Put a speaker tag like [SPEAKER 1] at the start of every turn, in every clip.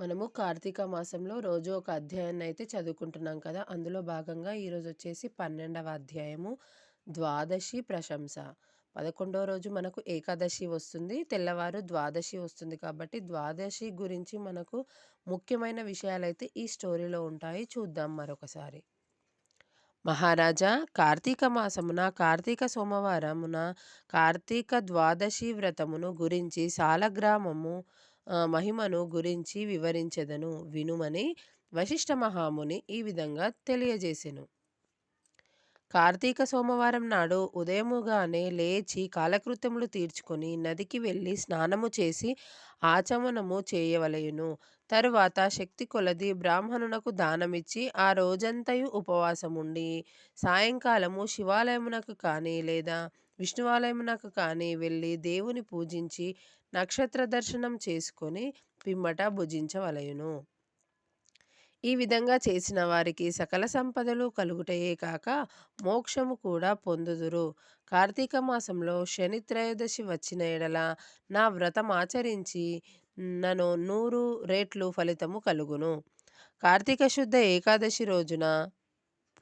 [SPEAKER 1] మనము కార్తీక మాసంలో రోజు ఒక అధ్యాయాన్ని అయితే చదువుకుంటున్నాం కదా. అందులో భాగంగా ఈరోజు వచ్చేసి పన్నెండవ అధ్యాయము ద్వాదశి ప్రశంస. పదకొండవ రోజు మనకు ఏకాదశి వస్తుంది. తెల్లవారు ద్వాదశి వస్తుంది కాబట్టి ద్వాదశి గురించి మనకు ముఖ్యమైన విషయాలైతే ఈ స్టోరీలో ఉంటాయి. చూద్దాం మరొకసారి. మహారాజా కార్తీక మాసమున కార్తీక సోమవారమున కార్తీక ద్వాదశి వ్రతమును గురించి సాలగ్రామము మహిమను గురించి వివరించెదను వినుమని వశిష్ఠ మహాముని ఈ విధంగా తెలియజేసెను. కార్తీక సోమవారం నాడు ఉదయముగానే లేచి కాలకృత్యములు తీర్చుకొని నదికి వెళ్ళి స్నానము చేసి ఆచమనము చేయవలయును. తరువాత శక్తి కొలది బ్రాహ్మణునకు దానమిచ్చి ఆ రోజంతయు ఉపవాసముండి సాయంకాలము శివాలయమునకు కానీ లేదా విష్ణువాలయమునకు కానీ వెళ్ళి దేవుని పూజించి నక్షత్ర దర్శనం చేసుకొని పిమ్మట భుజించవలయును ఈ విధంగా చేసిన వారికి సకల సంపదలు కలుగుటయే కాక మోక్షము కూడా పొందుదురు. కార్తీక మాసంలో శని త్రయోదశి వచ్చిన ఎడల నా వ్రతం ఆచరించి నన్ను నూరు రేట్లు ఫలితము కలుగును. కార్తీక శుద్ధ ఏకాదశి రోజున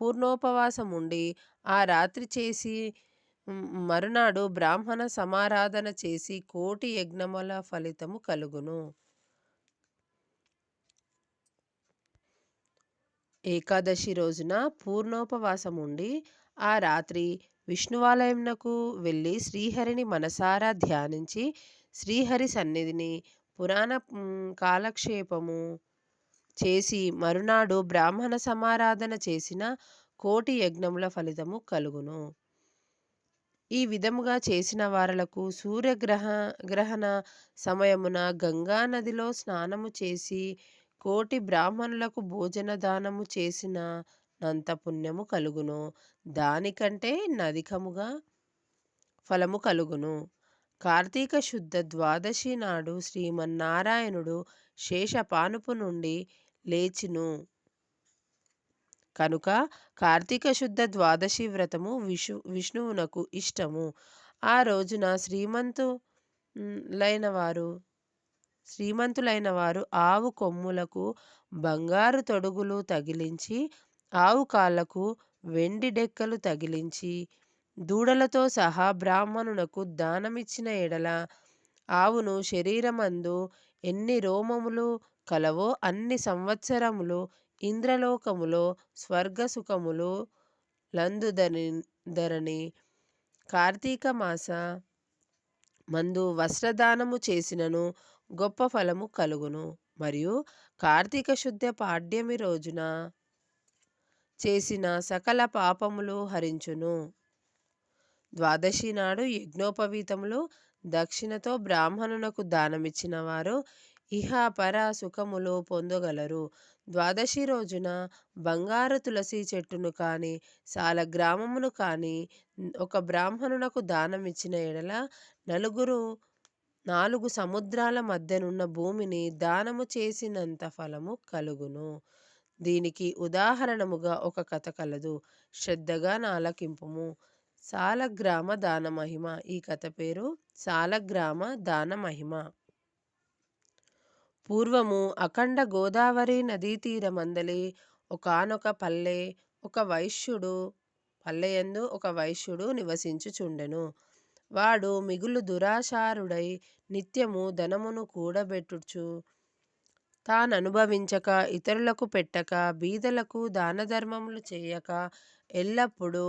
[SPEAKER 1] పూర్ణోపవాసం ఉండి ఆ రాత్రి చేసి మరునాడు బ్రాహ్మణ సమారాధన చేసి కోటి యజ్ఞముల ఫలితము కలుగును. ఏకాదశి రోజున పూర్ణోపవాసం ఉండి ఆ రాత్రి విష్ణువాలయంనకు వెళ్ళి శ్రీహరిని మనసారా ధ్యానించి శ్రీహరి సన్నిధిని పురాణ కాలక్షేపము చేసి మరునాడు బ్రాహ్మణ సమారాధన చేసిన కోటి యజ్ఞముల ఫలితము కలుగును. ఈ విధముగా చేసిన వారలకు సూర్యగ్రహ గ్రహణ సమయమున గంగా నదిలో స్నానము చేసి కోటి బ్రాహ్మణులకు భోజన దానము చేసిన నంత పుణ్యము కలుగును. దానికంటే నదికముగా ఫలము కలుగును. కార్తీక శుద్ధ ద్వాదశి నాడు శ్రీమన్నారాయణుడు శేషపానుపు నుండి లేచిను. కనుక కార్తీక శుద్ధ ద్వాదశి వ్రతము విషు విష్ణువునకు ఇష్టము. ఆ రోజున శ్రీమంతులైన వారు శ్రీమంతులైన వారు ఆవు కొమ్ములకు బంగారు తొడుగులు తగిలించి ఆవు కాళ్ళకు వెండి డెక్కలు తగిలించి దూడలతో సహా బ్రాహ్మణునకు దానమిచ్చిన ఎడల ఆవును శరీరమందు ఎన్ని రోమములు కలవో అన్ని సంవత్సరములు ఇంద్రలోకములో స్వర్గసుఖములు లందుదని ధరణి కార్తీక మాస మందు వస్త్రదానము చేసినను గొప్ప ఫలము కలుగును. మరియు కార్తీక శుద్ధ పాడ్యమి రోజున చేసిన సకల పాపములు హరించును. ద్వాదశి నాడు యజ్ఞోపవీతములు దక్షిణతో బ్రాహ్మణునకు దానమిచ్చిన వారు ఇహ పర సుఖములు పొందగలరు. ద్వాదశి రోజున బంగారు తులసి చెట్టును కానీ సాల గ్రామమును కానీ ఒక బ్రాహ్మణునకు దానమిచ్చిన ఎడల నలుగురు నాలుగు సముద్రాల మధ్యనున్న భూమిని దానము చేసినంత ఫలము కలుగును. దీనికి ఉదాహరణముగా ఒక కథ కలదు. శ్రద్ధగా నాలకింపుము. సాలగ్రామ దాన మహిమ. ఈ కథ పేరు సాలగ్రామ దాన మహిమ. పూర్వము అఖండ గోదావరి నదీ తీరమందలి. ఒకానొక పల్లె ఒక వైశ్యుడు పల్లెయందు ఒక వైశ్యుడు నివసించుచుండెను. వాడు మిగులు దురాశారుడై నిత్యము ధనమును కూడబెట్టుచు తాననుభవించక ఇతరులకు పెట్టక బీదలకు దానధర్మములు చేయక ఎల్లప్పుడూ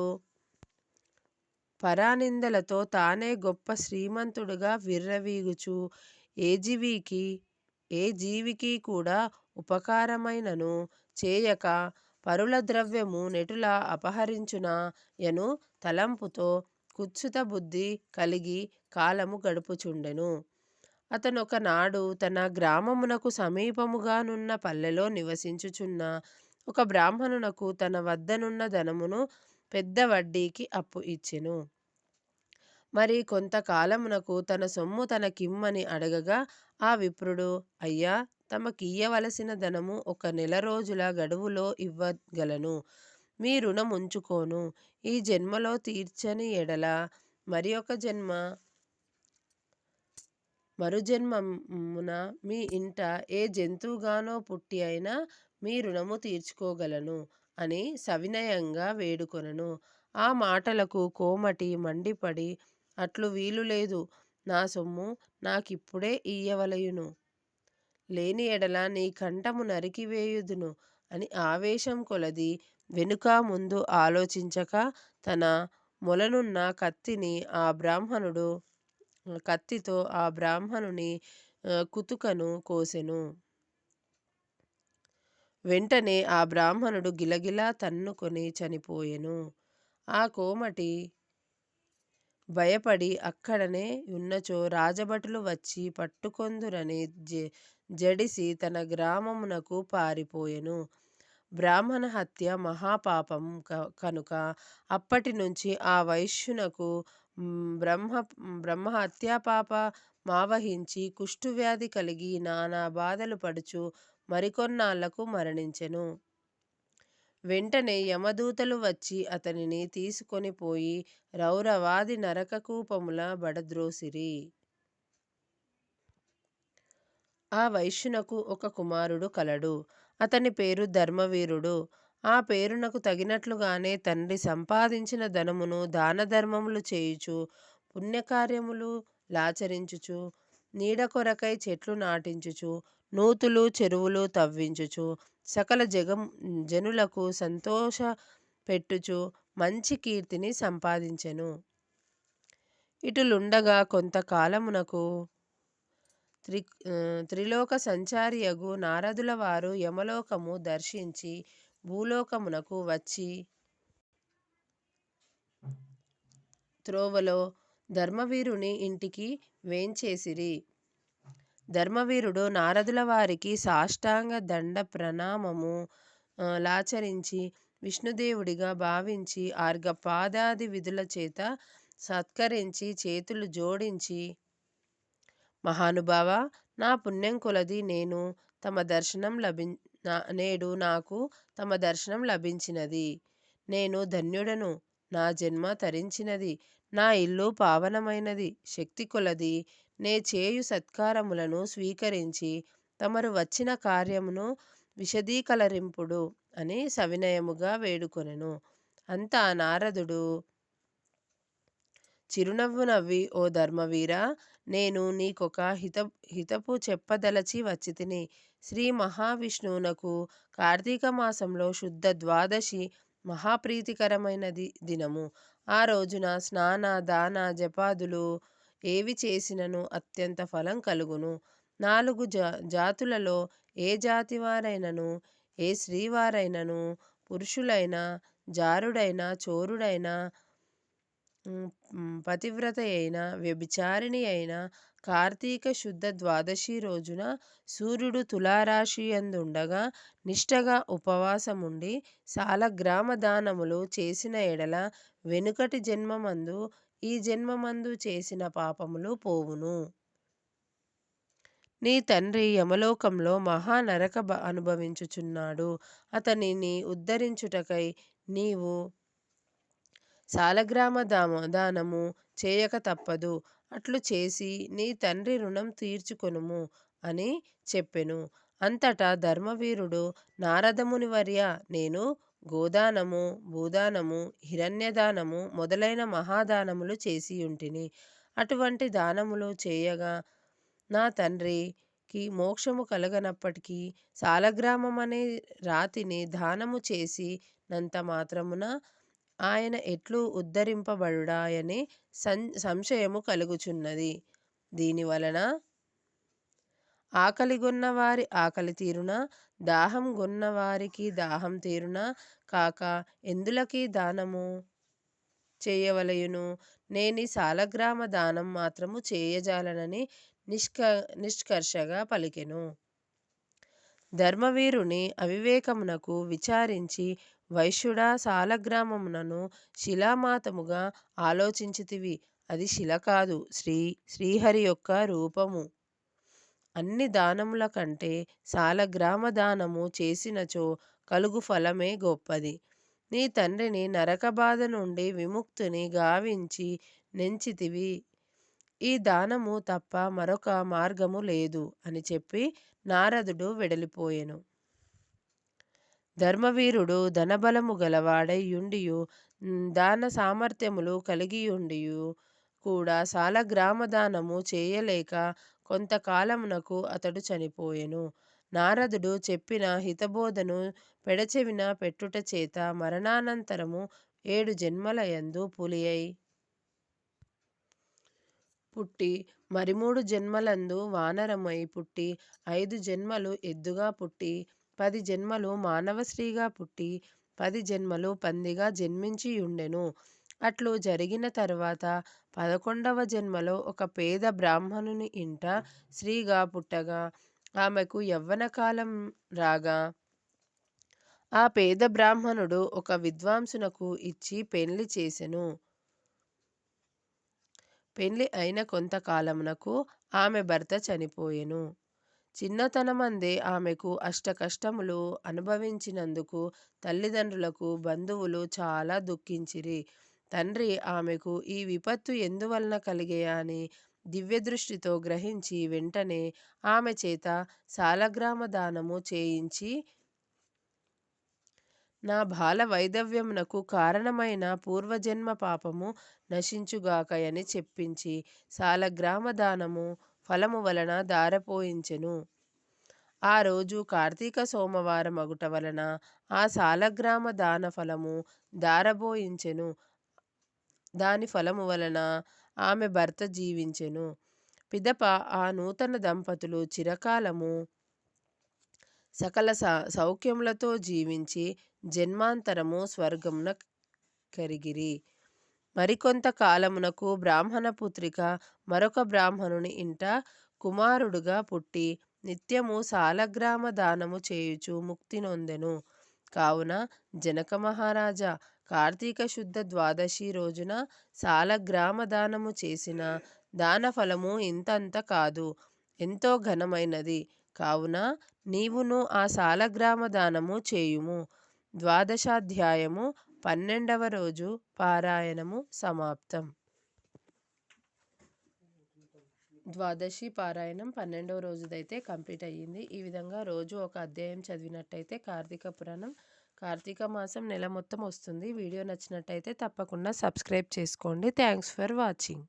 [SPEAKER 1] పరానిందలతో తానే గొప్ప శ్రీమంతుడుగా విర్రవీగుచు ఏజీవీకి ఏ జీవికి కూడా ఉపకారమైనను చేయక పరుల ద్రవ్యము నెటుల అపహరించున యను తలంపుతో కుత్సిత బుద్ధి కలిగి కాలము గడుపుచుండెను. అతనొకనాడు తన గ్రామమునకు సమీపముగానున్న పల్లెలో నివసించుచున్న ఒక బ్రాహ్మణునకు తన వద్దనున్న ధనమును పెద్ద వడ్డీకి అప్పు ఇచ్చెను. మరి కొంతకాలమునకు తన సొమ్ము తనకిమ్మని అడగగా ఆ విప్రుడు అయ్యా తమకియ్యవలసిన ధనము ఒక నెల రోజుల గడువులో ఇవ్వగలను. మీ రుణం ఉంచుకోను. ఈ జన్మలో తీర్చని ఎడల మరి ఒక జన్మ. మరుజన్మమున మీ ఇంట ఏ జంతువుగానో పుట్టి అయినా మీ రుణము తీర్చుకోగలను అని సవినయంగా వేడుకొనను. ఆ మాటలకు కోమటి మండిపడి అట్లు వీలు లేదు. నా సొమ్ము నాకిప్పుడే ఇయ్యవలయును. లేని ఎడల నీ కంఠము నరికివేయుదును అని ఆవేశం కొలది వెనుక ముందు ఆలోచించక తన మొలనున్న కత్తిని ఆ బ్రాహ్మణుడు కత్తితో ఆ బ్రాహ్మణుని కుతుకను కోసెను. వెంటనే ఆ బ్రాహ్మణుడు గిలగిలా తన్నుకొని చనిపోయెను. ఆ కోమటి భయపడి అక్కడనే ఉన్నచో రాజభటులు వచ్చి పట్టుకొందురని జడిసి తన గ్రామమునకు పారిపోయెను. బ్రాహ్మణ హత్య మహాపాపం కనుక అప్పటి నుంచి ఆ వైశ్యునకు బ్రహ్మ బ్రహ్మ హత్యాపాప మావహించి కుష్ఠువ్యాధి కలిగి నానా బాధలు పడుచు మరికొన్నాళ్ళకు మరణించెను. వెంటనే యమదూతలు వచ్చి అతనిని తీసుకొనిపోయి రౌరవాది నరకకూపముల బడద్రోసిరి. ఆ వైశ్యునకు ఒక కుమారుడు కలడు. అతని పేరు ధర్మవీరుడు. ఆ పేరునకు తగినట్లుగానే తండ్రి సంపాదించిన ధనమును దానధర్మములు చేయుచు పుణ్యకార్యములు లాచరించుచు నీడ కొరకై చెట్లు నాటించుచు నూతులు చెరువులు తవ్వించుచు సకల జగం జనులకు సంతోష పెట్టుచు మంచి కీర్తిని సంపాదించెను. ఇటులుండగా త్రిలోక సంచారి యగు నారదులవారు యమలోకము దర్శించి భూలోకమునకు వచ్చి త్రోవలో ధర్మవీరుని ఇంటికి వేంచేసిరి. ధర్మవీరుడు నారదుల వారికి సాష్టాంగ దండ ప్రణామము లాచరించి విష్ణుదేవుడిగా భావించి ఆర్గపాదాది విధుల చేత సత్కరించి చేతులు జోడించి మహానుభావ నా పుణ్యం కొలది నేను తమ దర్శనం లభి నేడు నాకు తమ దర్శనం లభించినది. నేను ధన్యుడను. నా జన్మ తరించినది. నా ఇల్లు పావనమైనది. శక్తి కొలది నే చేయు సత్కారములను స్వీకరించి తమరు వచ్చిన కార్యమును విశదీకలరింపుడు అని సవినయముగా వేడుకొనెను. అంతా నారదుడు చిరునవ్వు నవ్వి ఓ ధర్మవీరా! నేను నీకొక హితవు చెప్పదలచి వచ్చితిని. శ్రీ మహావిష్ణువునకు కార్తీక మాసంలో శుద్ధ ద్వాదశి మహాప్రీతికరమైనది దినము. ఆ రోజున స్నాన, దాన, జపాదులు ఏవి చేసినను అత్యంత ఫలం కలుగును. నాలుగు జా జాతులలో ఏ జాతివారైనను, ఏ స్త్రీవారైనను, పురుషులైనా, జారుడైనా, చోరుడైనా, అయిన వ్యభిచారిణి అయినా కార్తీక శుద్ధ ద్వాదశి రోజున సూర్యుడు తులారాశి అందుండగా నిష్ఠగా ఉపవాసముండి సాలగ్రామ దానములు చేసిన ఎడల వెనుకటి జన్మమందు ఈ జన్మమందు చేసిన పాపములు పోవును. నీ తండ్రి యమలోకంలో మహా నరక అనుభవించుచున్నాడు. అతనిని ఉద్ధరించుటకై నీవు సాలగ్రామ దానము చేయక తప్పదు. అట్లు చేసి నీ తండ్రి రుణం తీర్చుకొనుము అని చెప్పెను. అంతటా ధర్మవీరుడు నారదమునివర్యా! నేను గోదానము, భూదానము, హిరణ్యదానము మొదలైన మహాదానములు చేసియుంటిని. అటువంటి దానములు చేయగా నా తండ్రికి మోక్షము కలుగనప్పటికీ సాలగ్రామమనే రాతిని దానము చేసినంత మాత్రమున ఆయన ఎట్లు ఉద్ధరింపబడుడాయని సం సంశయము కలుగుచున్నది. దీనివలన ఆకలిగొన్నవారి ఆకలి తీరున దాహం గొన్నవారికి దాహం తీరున కాక ఎందులకీ దానము చేయవలయును? నేని సాలగ్రామ దానం మాత్రము చేయజాలనని నిష్క నిష్కర్షగా పలికెను. ధర్మవీరుని అవివేకమునకు విచారించి వైశ్యుడా! సాలగ్రామమునను శిలామాతముగా ఆలోచించితివి. అది శిల కాదు. శ్రీ శ్రీహరి యొక్క రూపము. అన్ని దానములకంటె సాలగ్రామ దానము చేసినచో కలుగు ఫలమే గొప్పది. నీ తండ్రిని నరకబాధ నుండి విముక్తుని గావించి నెంచితివి ఈ దానము తప్ప మరొక మార్గము లేదు అని చెప్పి నారదుడు వెడలిపోయెను. ధర్మవీరుడు ధనబలము గలవాడై యుండియు దాన సామర్థ్యములు కలిగియుండియు కూడా సాలగ్రామదానము చేయలేక కొంతకాలమునకు అతడు చనిపోయెను. నారదుడు చెప్పిన హితబోధను పెడచెవిన పెట్టుట చేత మరణానంతరము ఏడు జన్మలయందు పులియై పుట్టి మరిమూడు జన్మలందు వానరమై పుట్టి ఐదు జన్మలు ఎద్దుగా పుట్టి పది జన్మలు మానవశ్రీగా పుట్టి పది జన్మలు పందిగా జన్మించియుండెను. అట్లు జరిగిన తర్వాత పదకొండవ జన్మలో ఒక పేద బ్రాహ్మణుని ఇంట స్త్రీగా పుట్టగా ఆమెకు యవ్వనకాలం రాగా ఆ పేద బ్రాహ్మణుడు ఒక విద్వాంసునకు ఇచ్చి పెండ్లి చేసెను. పెండ్లి అయిన కొంతకాలమునకు ఆమె భర్త చనిపోయెను. చిన్నతనమందే ఆమెకు అష్టకష్టములు అనుభవించినందుకు తల్లిదండ్రులకు బంధువులు చాలా దుఃఖించిరి. తండ్రి ఆమెకు ఈ విపత్తు ఎందువలన కలిగె అని దివ్యదృష్టితో గ్రహించి వెంటనే ఆమె చేత సాలగ్రామదానము చేయించి నా బాల వైధవ్యమునకు కారణమైన పూర్వజన్మ పాపము నశించుగాకయని చెప్పించి సాలగ్రామ దానము ఫలము వలన దారపోయించెను. ఆ రోజు కార్తీక సోమవారం అగుట వలన ఆ సాలగ్రామ దాన ఫలము దారబోయించెను. దాని ఫలము వలన ఆమె భర్త జీవించెను. పిదప ఆ నూతన దంపతులు చిరకాలము సకల సౌఖ్యములతో జీవించి జన్మాంతరము స్వర్గమున కరిగిరి. మరికొంత కాలమునకు బ్రాహ్మణ పుత్రిక మరొక బ్రాహ్మణుని ఇంట కుమారుడుగా పుట్టి నిత్యము సాలగ్రామ దానము చేయుచు ముక్తి నొందెను. కావున జనక మహారాజా కార్తీక శుద్ధ ద్వాదశి రోజున సాలగ్రామ దానము చేసిన దానఫలము ఇంతంత కాదు ఎంతో ఘనమైనది. కావున నీవును ఆ సాలగ్రామ దానము చేయుము. ద్వాదశాధ్యాయము పన్నెండవ రోజు పారాయణము సమాప్తం. ద్వాదశి పారాయణం పన్నెండవ రోజుదైతే కంప్లీట్ అయ్యింది. ఈ విధంగా రోజు ఒక అధ్యాయం చదివినట్టయితే కార్తీక పురాణం కార్తీక మాసం నెల మొత్తం వస్తుంది. వీడియో నచ్చినట్టయితే తప్పకుండా సబ్స్క్రైబ్ చేసుకోండి. Thanks for watching.